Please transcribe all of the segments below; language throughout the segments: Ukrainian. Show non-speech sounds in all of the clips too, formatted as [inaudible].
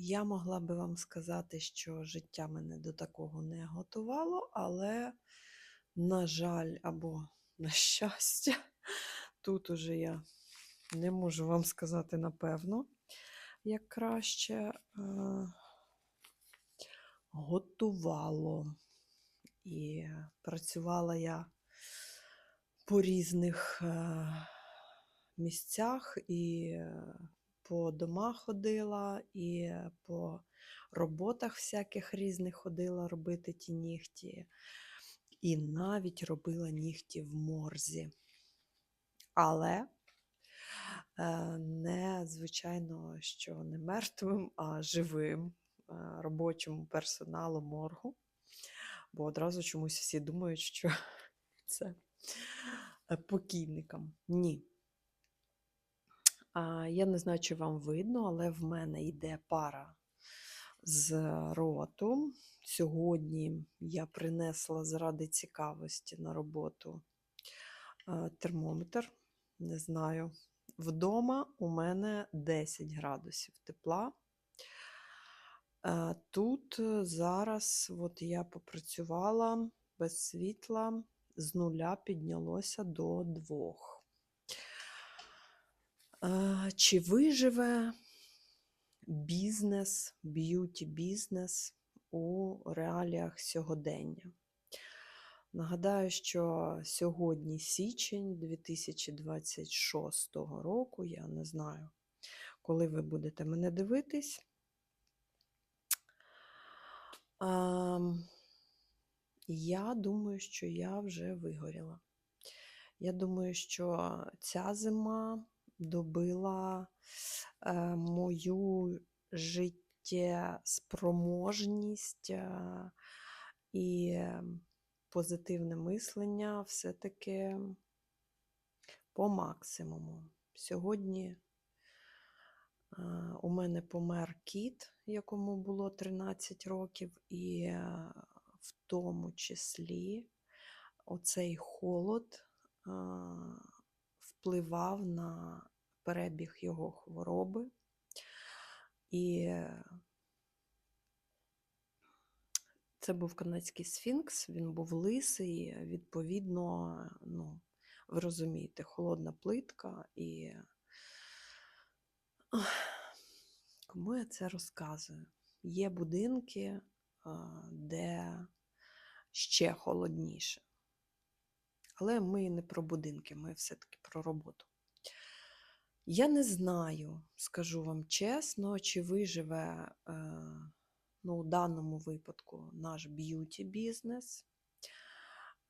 Я могла би вам сказати, що життя мене до такого не готувало, але, на жаль, або [laughs] на щастя, тут уже я не можу вам сказати напевно, як краще е, готувало. І працювала я по різних е, місцях і по домах ходила, і по роботах всяких різних ходила робити ті нігті, і навіть робила нігті в морзі. Але е, не, звичайно, що не мертвим, а живим е, робочому персоналу моргу. Бо одразу чомусь всі думають, що [laughs] це е, покійникам. Ні. Я не знаю, чи вам видно, але в мене йде пара з роту. Сьогодні я принесла заради цікавості на роботу термометр. Не знаю. Вдома у мене 10 градусів тепла. Тут е, зараз от я попрацювала без світла, з нуля піднялося до двох. Чи виживе бізнес, б'юті-бізнес у реаліях сьогодення? Нагадаю, що сьогодні січень 2026 року, я не знаю, коли ви будете мене дивитись. Я думаю, що я вже вигоріла. Я думаю, що ця зима добила е, мою життєспроможність е, і позитивне мислення все-таки по максимуму. Сьогодні е, у мене помер кіт, якому було 13 років, і в тому числі оцей холод впливав на перебіг його хвороби. І це був канадський сфінкс, він був лисий, відповідно, ну, ви розумієте, холодна плитка і. Кому я це розказую? Є будинки, де ще холодніше. Але ми не про будинки, ми все-таки про роботу. Я не знаю, скажу вам чесно, чи виживе е, ну, у даному випадку наш б'юті-бізнес,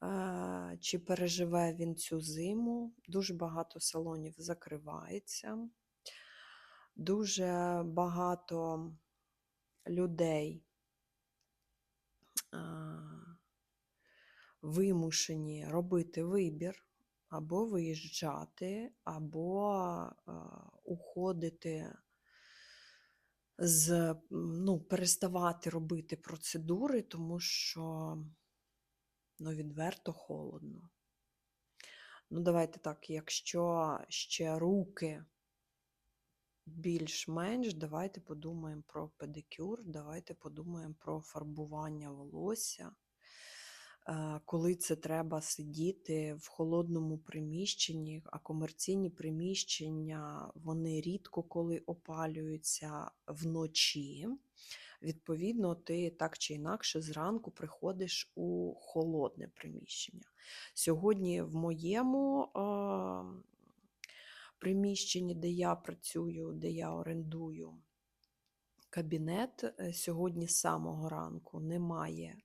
е, чи переживе він цю зиму. Дуже багато салонів закривається. Дуже багато людей а, вимушені робити вибір або виїжджати, або а, уходити з, ну, переставати робити процедури, тому що ну, відверто холодно. Ну, давайте так, якщо ще руки більш-менш, давайте подумаємо про педикюр, давайте подумаємо про фарбування волосся. Коли це треба сидіти в холодному приміщенні, а комерційні приміщення вони рідко коли опалюються вночі. Відповідно, ти так чи інакше зранку приходиш у холодне приміщення. Сьогодні в моєму приміщенні, де я працюю, де я орендую кабінет, е, сьогодні з самого ранку немає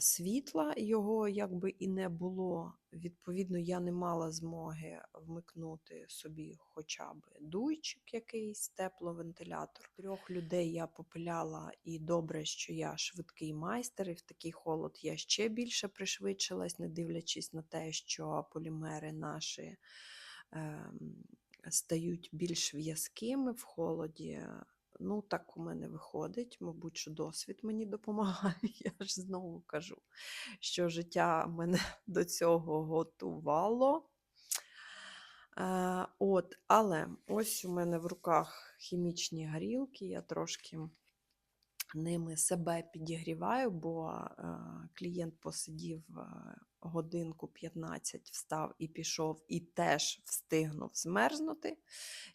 світла, його якби і не було. Відповідно, я не мала змоги вмикнути собі хоча б дуйчик якийсь, тепловентилятор. Трьох людей я попиляла, і добре, що я швидкий майстер, і в такий холод я ще більше пришвидшилась, не дивлячись на те, що полімери наші ем, стають більш в'язкими в холоді. Ну, так у мене виходить, мабуть, що досвід мені допомагає. [laughs] Я ж знову кажу, що життя мене [laughs] до цього готувало. Е, от, але ось у мене в руках хімічні горілки, я трошки ними себе підігріваю, бо е, клієнт посидів е, годинку 15, встав і пішов, і теж встигнув змерзнути.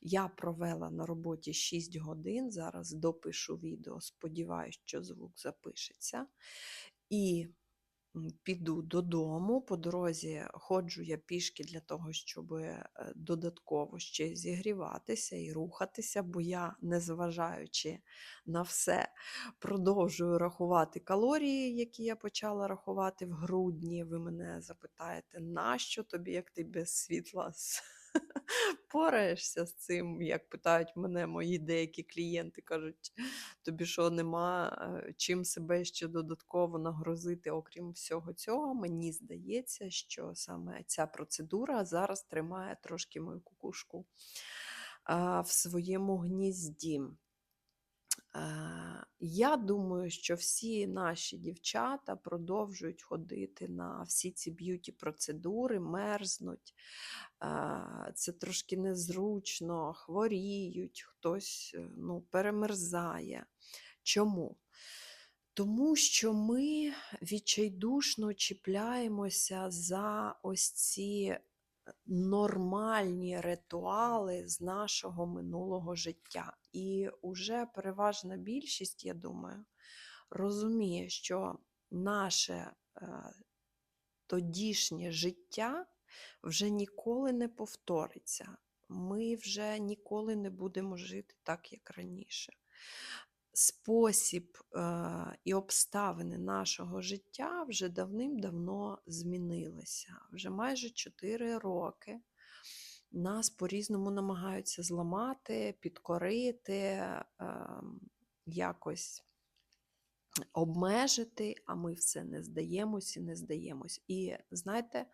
Я провела на роботі 6 годин. Зараз допишу відео. Сподіваюсь, що звук запишеться. І піду додому. По дорозі ходжу я пішки для того, щоб е, додатково ще зігріватися і рухатися, бо я, незважаючи на все, продовжую рахувати калорії, які я почала рахувати в грудні. Ви мене запитаєте, нащо тобі, як ти без світла [laughs] пораєшся з цим? Як питають мене мої деякі клієнти, кажуть, тобі що нема е, чим себе ще додатково нагрузити, окрім всього цього. Мені здається, що саме ця процедура зараз тримає трошки мою кукушку в своєму гнізді. Е, Я думаю, що всі наші дівчата продовжують ходити на всі ці б'юті процедури, мерзнуть. Е, Це трошки незручно, хворіють, хтось е, ну, перемерзає. Чому? Тому що ми відчайдушно чіпляємося за ось ці нормальні ритуали з нашого минулого життя. І уже переважна більшість, я думаю, розуміє, що наше е, тодішнє життя вже ніколи не повториться. Ми вже ніколи не будемо жити так, як раніше. Спосіб е, і обставини нашого життя вже давним-давно змінилися. Вже майже 4 роки нас по-різному намагаються зламати, підкорити, е, якось обмежити, а ми все не здаємось і не здаємось. І знаєте,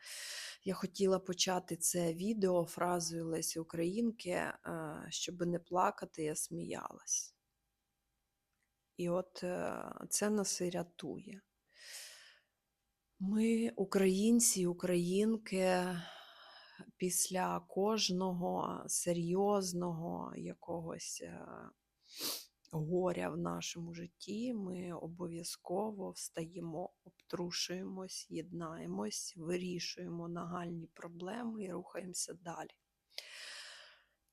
я хотіла почати це відео фразою Лесі Українки, е, щоб не плакати, я сміялась. І от е, це нас і рятує. Ми, українці, і українки, після кожного серйозного якогось е, горя в нашому житті, ми обов'язково встаємо, обтрушуємось, єднаємось, вирішуємо нагальні проблеми і рухаємося далі.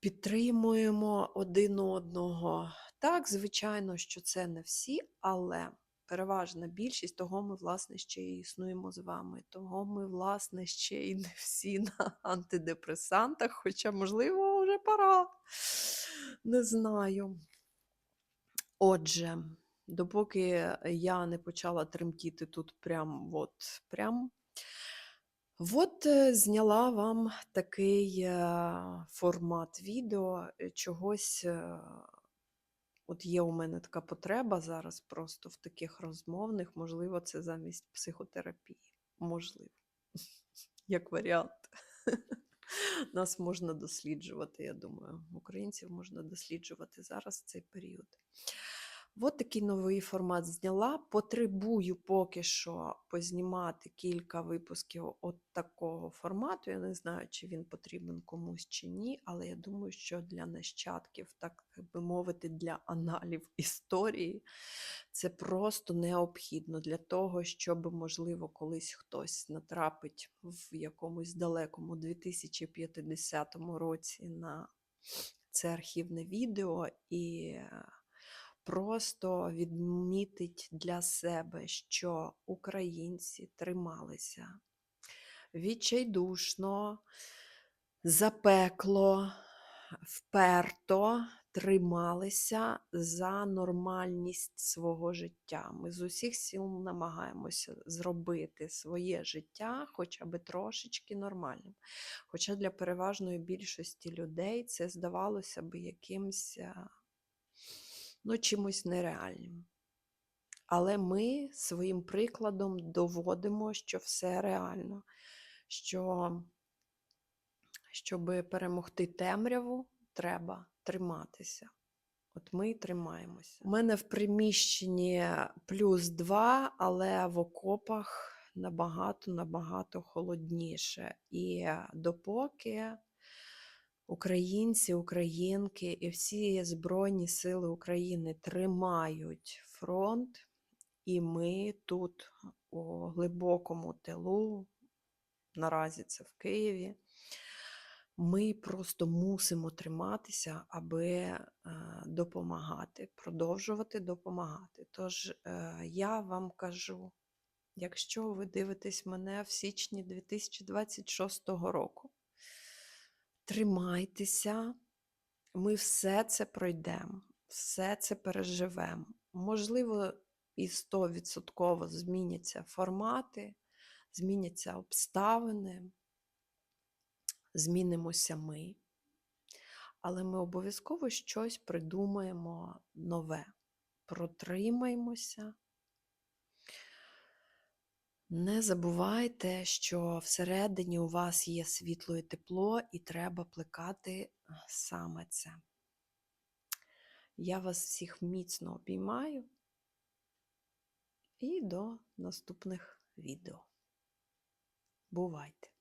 Підтримуємо один одного. Так, звичайно, що це не всі, але переважна більшість того ми, власне, ще і існуємо з вами. Того ми, власне, ще і не всі на антидепресантах, хоча, можливо, вже пора. Не знаю. Отже, допоки я не почала тремтіти тут прям от прям. От е, зняла вам такий е, формат відео е, чогось. От є у мене така потреба зараз просто в таких розмовних, можливо, це замість психотерапії. Можливо, [laughs] як варіант. [laughs] Нас можна досліджувати, я думаю. Українців можна досліджувати зараз цей період. От такий новий формат зняла. Потребую поки що познімати кілька випусків от такого формату. Я не знаю, чи він потрібен комусь чи ні, але я думаю, що для нащадків, так би мовити, для аналів історії це просто необхідно для того, щоб, можливо, колись хтось натрапить в якомусь далекому 2050 році на це архівне відео і е, просто відмітить для себе, що українці трималися відчайдушно, запекло, вперто трималися за нормальність свого життя. Ми з усіх сил намагаємося зробити своє життя хоча б трошечки нормальним. Хоча для переважної більшості людей це здавалося б якимсь е, ну, чимось нереальним. Але ми своїм прикладом доводимо, що все реально, що щоб перемогти темряву, треба триматися. От ми тримаємося. У мене в приміщенні плюс 2, але в окопах набагато набагато холодніше. І допоки Українці, українки і всі Збройні Сили України тримають фронт, і ми тут, у глибокому тилу, наразі це в Києві, ми просто мусимо триматися, аби е, допомагати, продовжувати допомагати. Тож е, я вам кажу, якщо ви дивитесь мене в січні 2026 року, тримайтеся, ми все це пройдемо, все це переживемо. Можливо, і 100% зміняться формати, зміняться обставини, змінимося ми. Але ми обов'язково щось придумаємо нове. Протримаймося. Не забувайте, що всередині у вас є світло і тепло, і треба плекати саме це. Я вас всіх міцно обіймаю і до наступних відео. Бувайте!